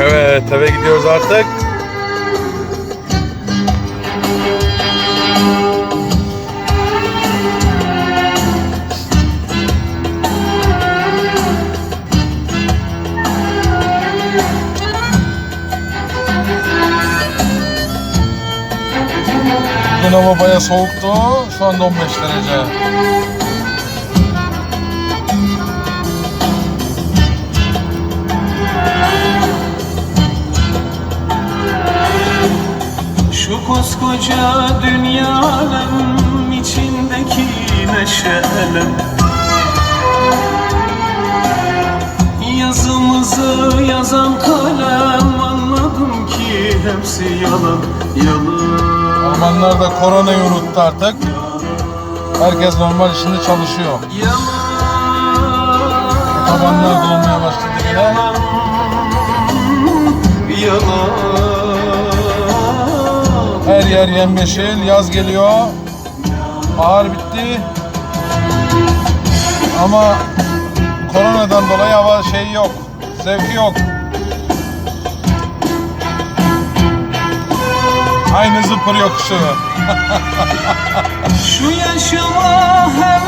Evet eve gidiyoruz artık. Bugün hava baya soğuktu. Şu anda 15 derece. Şu koskoca dünyanın içindeki neşelem Yazımızı yazan kalem anladım ki hepsi yalan yalan Almanlar da koronayı unuttu artık. Herkes normal işinde çalışıyor. Yalan Tabanlar dolmaya başladı yine. Her yer yemyeşil, yaz geliyor. Bahar bitti. Ama koronadan dolayı hava şey yok, zevki yok. Aynı zıpır yokuşu. Şu yaşama hevesini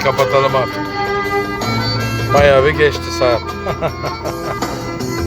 kapatalım artık. Bayağı bir geçti saat.